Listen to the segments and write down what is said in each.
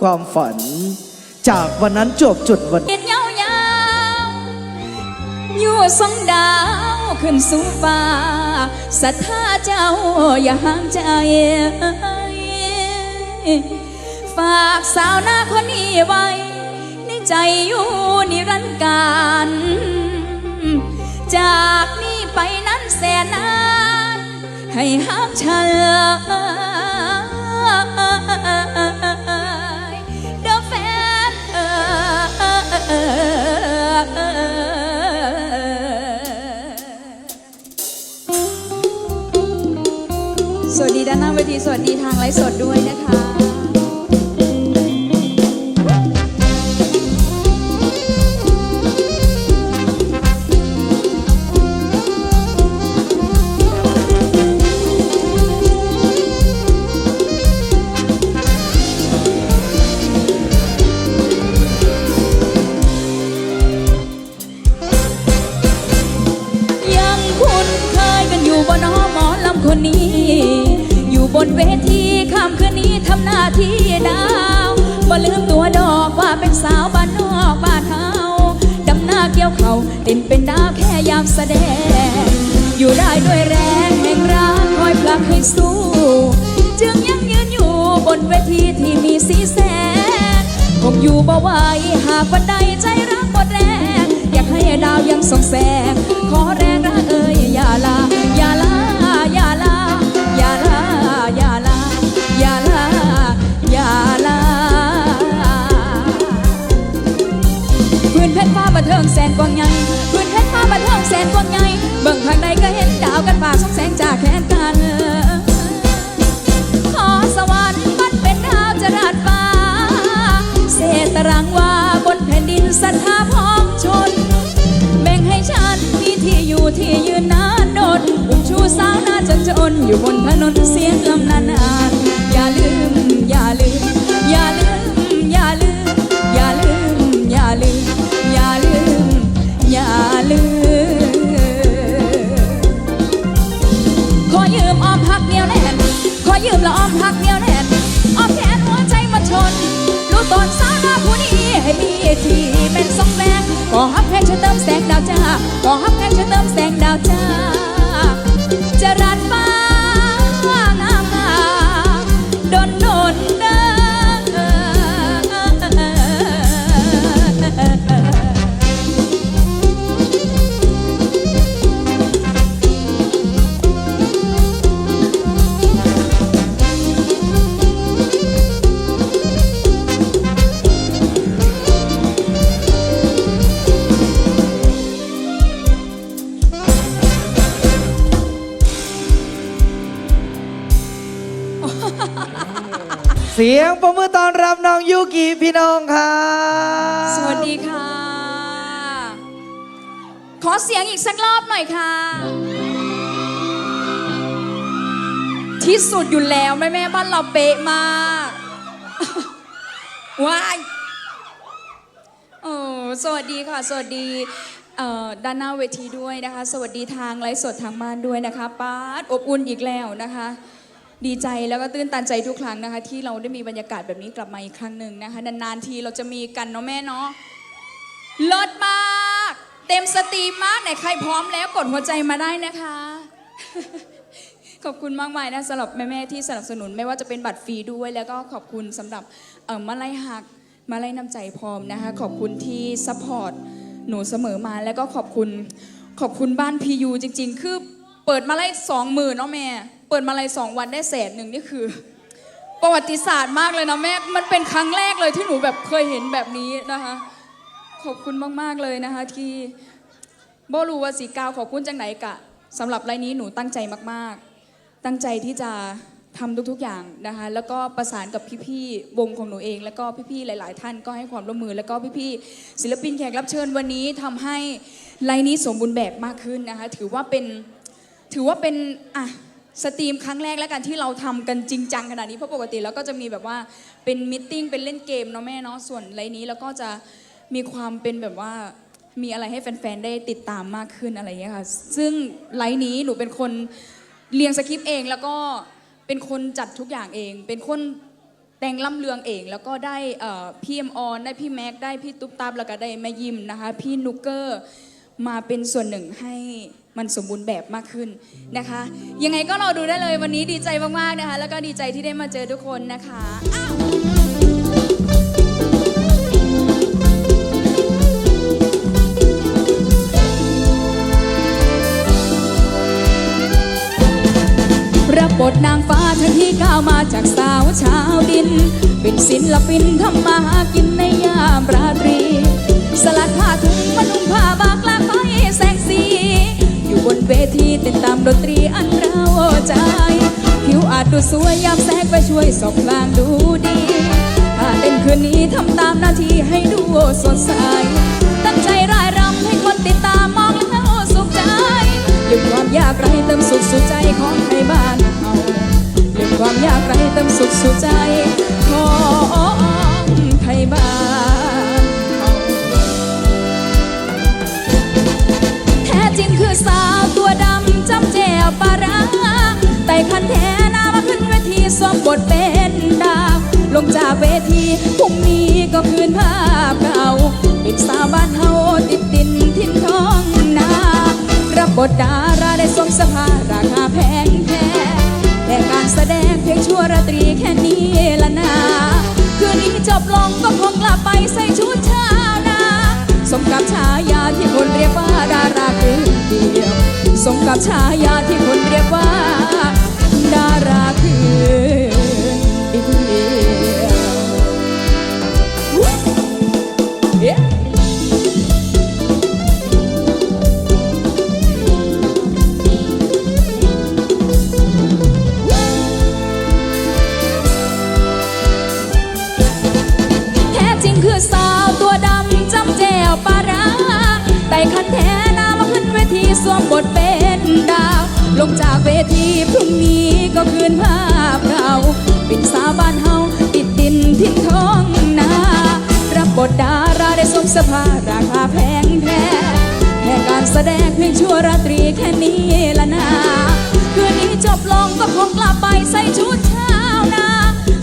ความฝัน จากวันนั้นจบจุดวันเห็นยาวๆอยู่สองดาวขึ้นสู่ฟ้าศรัทธาเจ้าอย่าห่างใจฝากสาวหน้าคนนี้ไว้ ในใจอยู่นิรันดร์การจากนี้ไปนั้นแสนนาน ให้ฮักฉัน สวัสดีด้านหน้าเวทีสวัสดีทางไลฟ์สดด้วยนะคะ บ่ลืมตัวดอกว่าเป็นสาวบ้านนอกบ้านเฮาดำหน้าเกี่ยวเขาเต้นเป็นดาวแค่ยามแสดง อยู่ได้ด้วยแรงแห่งรักคอยผลักให้สู้ จึงยังยืนอยู่บนเวทีที่มีสีแสงคงอยู่บ่ไหวหากวันใดใจรักหมดแรง อยากให้ดาวยังส่องแสง เบิ่งข้างในก็เห็นดาวกันฝากสองแสงจากแขนกันขอสวรรค์มันเป็นดาวจรัสฟ้า เศษตรางว่าบนแผ่นดินศรัทธาพร้อมชน แบ่งให้ฉันมีที่อยู่ที่ยืนนานโดดอุ้มชูสาวหน้าจนจนอยู่บนถนนเสียงลำนานนานอย่าลืม อย่าลืม อย่าลืม ละอ้อมหักเหนียวแน่นอ้อมแขนหัวใจมาชน รู้ตนสาวหน้าผู้นี้ให้มีที่เป็นสองแบงขอฮักแค่ช่วยเติมแสงดาวจ้าขอฮักแค่ช่วยเติมแสง เสียงประมือตอนรับน้องยูกิพี่น้องครับสวัสดีค่ะ ขอเสียงอีกสักรอบหน่อยค่ะ ที่สุดอยู่แล้วแม่แม่บ้านเราเป๊ะมากว้ายโอ้สวัสดีค่ะ สวัสดีด้านหน้าเวทีด้วยนะคะ สวัสดีทางไลฟ์สดทางบ้านด้วยนะคะป้าดอบอุ่นอีกแล้วนะคะ ดีใจแล้วก็ตื้นตันใจทุกครั้งนะคะ ที่เราได้มีบรรยากาศแบบนี้กลับมาอีกครั้งหนึ่งนะคะ นานๆทีเราจะมีกันเนาะแม่เนาะลิศมาก เต็มสตรีมมากไหนใครพร้อมแล้วกดหัวใจมาได้นะคะ ขอบคุณมากมายนะสำหรับแม่ๆที่สนับสนุนไม่ว่าจะเป็นบัตรฟรีด้วย แล้วก็ขอบคุณสำหรับเอ่อมาไล่หักมาไล่น้ำใจพร้อมนะคะ ขอบคุณที่ซัพพอร์ตหนูเสมอมาแล้วก็ขอบคุณขอบคุณบ้านพียูจริง ๆ คือเปิดมาไล่สองหมื่นเนาะแม่ เปิดมาไล่สองวันได้แสนหนึ่งนี่คือ ประวัติศาสตร์มากเลยนะแม่ มันเป็นครั้งแรกเลยที่หนูแบบเคยเห็นแบบนี้นะคะ ขอบคุณมากๆเลยนะคะ ที่บ่รู้ว่าสีกาวขอบคุณจังไหนกะสำหรับไรนี้หนูตั้งใจมากๆ ตั้งใจที่จะทำทุกๆอย่างนะคะแล้วก็ประสานกับพี่ๆวงของหนูเอง แล้วก็พี่ๆหลาย ๆ ท่านก็ให้ความร่วมมือ แล้วก็พี่ๆศิลปินแขกรับเชิญวันนี้ทำให้ไรายนี้สมบูรณ์แบบมากขึ้นนะคะถือว่าเป็นถือว่าเป็นอะ สตรีมครั้งแรกแล้วกันที่เราทำกันจริงจังขนาดนี้เพราะปกติแล้วก็จะมีแบบว่าเป็นมิทติ้งเป็นเล่นเกมเนาะแม่เนาะส่วนไรนี้แล้วก็จะมีความเป็นแบบว่ามีอะไรให้แฟนๆได้ติดตามมากขึ้นอะไรอย่างเงี้ยค่ะซึ่งไลน์นี้หนูเป็นคนเรียงสคริปต์เองแล้วก็เป็นคนจัดทุกอย่างเอง เป็นคนแต่งลำเลืองเอง แล้วก็ได้พี่เอ็มออนได้พี่แม็กได้พี่ตุ๊บตับแล้วก็ได้แม่ยิมนะคะพี่นุกเกอร์มาเป็นส่วนหนึ่งให้ มันสมบูรณ์แบบมากขึ้นนะคะ ยังไงก็รอดูได้เลยวันนี้ดีใจมากๆนะคะ แล้วก็ดีใจที่ได้มาเจอทุกคนนะคะอ้าวรับบทนางฟ้าทั้งที่ก้าวมาจากสาวชาวดิน เป็นศิลปินทำมาหากินในยามราตรี สลัดผ้าถุงมานุ่งผ้าบากลา เวทีเต้นตามดนตรีอันเราใจ ผิวอาจดูสวยยามแสงไปช่วยส่องลางดูดีถ้าเต้นคืนนี้ทำตามหน้าที่ให้ดูสดใสตั้งใจร่ายรำให้คนติดตามมองแล้วสุขใจลืมความยากไรเติมสุขสู่ใจของไทยบ้านเฮาลืมความยากไรเติมสุขสู่ใจของไทยบ้าน สาวตัวดำจำแจวปาราไต่คันแทนามาขึ้นเวทีสวมบทเป็นดาว ลงจากเวทีพรุ่งนี้ก็คืนภาพเก่า เป็นสาวบ้านเฮาติดดินทิ้นท้องนา รับบทดาราได้สวมสภาราคาแพงแท้แต่การแสดงเพียงชั่วราตรีแค่นี้ละนา คืนนี้จบลงก็คงกลับไปใส่ชุดชาวนา สมกับฉายาที่คนเรียกว่าดารา มกับฉายาที่คน ลงจากเวทีพรุ่งนี้ก็คืนภาพเราเป็นสาวบ้านเฮาติดดินทิ้งท้องนารับบทดาราได้สมสภาราคาแพงแท้แค่การแสดงเพียงชั่วราตรีแค่นี้ละนาคืนนี้จบลงก็คงกลับไปใส่ชุดเช้านา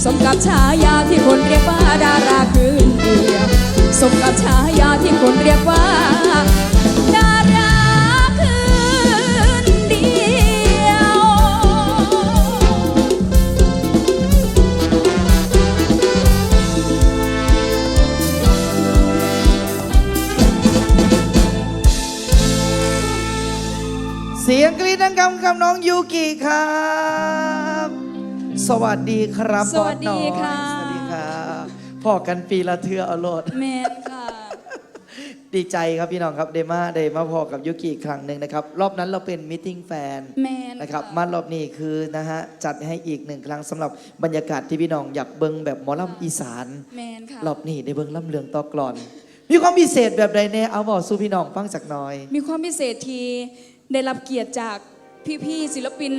สมกับฉายาที่คนเรียกว่าดาราคืนเดียวสมกับฉายาที่คนเรียกว่า สียงกรี๊ดดังกำกับน้องยูกิครับ สวัสดีครับสวัสดีบอน้อยค่ะสวัสดีครับพอกันปีละเทือเอาโลด แมนค่ะ ดีใจครับพี่น้องครับเดมาเดมาพอกับยุกิอีกครั้งหนึ่งนะครับ รอบนั้นเราเป็นมิ팅แฟนแมนนะครับมารอบนี้คือนะฮะจัดให้อีกหนึ่งครั้งสำหรับบรรยากาศที่พี่น้องอยากเบิ่งแบบหมอลำอีสาน แมนค่ะ รอบนี้ได้เบิ่งลำเลืองตอกลอน มีความพิเศษแบบใดเนี่ยเอาบอกสู่พี่น้องฟังสักหน่อย มีความพิเศษที่ ได้รับเกียรติจากพี่ๆศิลปิน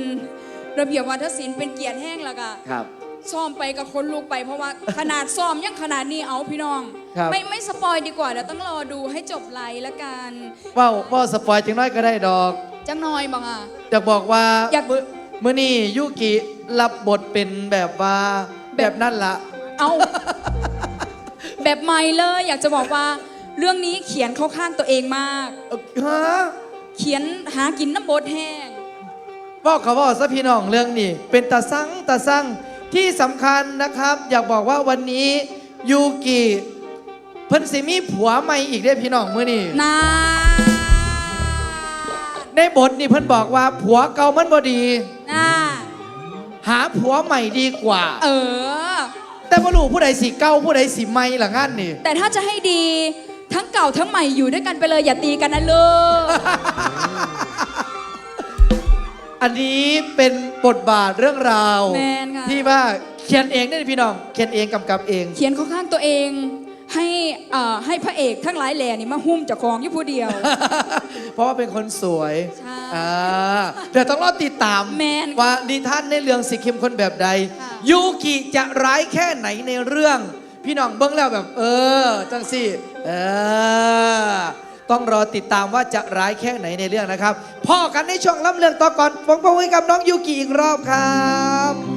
ระเบียบวัฒนศิลป์เป็นเกียรติแห้งแล้วก็ครับซ้อมไปกับคนลูกไปเพราะว่าขนาดซ้อมยังขนาดนี้เอาพี่น้อง ครับ ไม่ไม่สปอยดีกว่าเดี๋ยวต้องรอดูให้จบไลฟ์ละกันว่าว่าสปอยจังน้อยก็ได้ดอก จังน้อยบังอะ อยากบอกว่าอยาก มื้อมื่อนี้ยุกิรับบทเป็นแบบว่าแบบนั่นละ เอาแบบใหม่เลยอยากจะบอกว่าเรื่องนี้เขียนเข้าข้างตัวเองมาก เอ่อฮะ เขียนหากินน้ำบดแห้งบอกเขาบอกซะพี่น้องเรื่องนี้เป็นตาซังตาซังที่สำคัญนะครับ อยากบอกว่าวันนี้ยูกิเพิ่นสิมีผัวใหม่อีกได้อพี่น้องมื่อนี้นาในบทนี่เพิ่นบอกว่าผัวเก่ามันบ่ดีน่าหาผัวใหม่ดีกว่า เออ แต่บ่รู้ผู้ใดสิเก่าผู้ใดสิใหม่ละงั้นนี่ แต่ถ้าจะให้ดี ทั้งเก่าทั้งใหม่อยู่ด้วยกันไปเลยอย่าตีกันนะลูก อันนี้เป็นบทบาทเรื่องราว แมนค่ะ ที่ว่าเขียนเองได้อพี่น้อง เขียนเองกำกับเอง เขียนเข้าข้างตัวเอง ให้อ่าให้พระเอกทั้งหลายแหล่นี่มาหุ้มเจากของอยู่ผู้เดียว เพราะว่าเป็นคนสวยใช่อ่าเดี๋ยวต้องรอติดตามแมนว่านิทานในเรื่องสิเข้มข้นแบบใด ค่ะ ยูกิจะร้ายแค่ไหนในเรื่อง พี่น้องเบิ้งแล้วแบบ เออ จังสิ เออต้องรอติดตามว่าจะร้ายแค่ไหนในเรื่องนะครับพ่อกันในช่องล่ำเรื่องต่อก่อนผมพบกับน้องยูกิอีกรอบครับ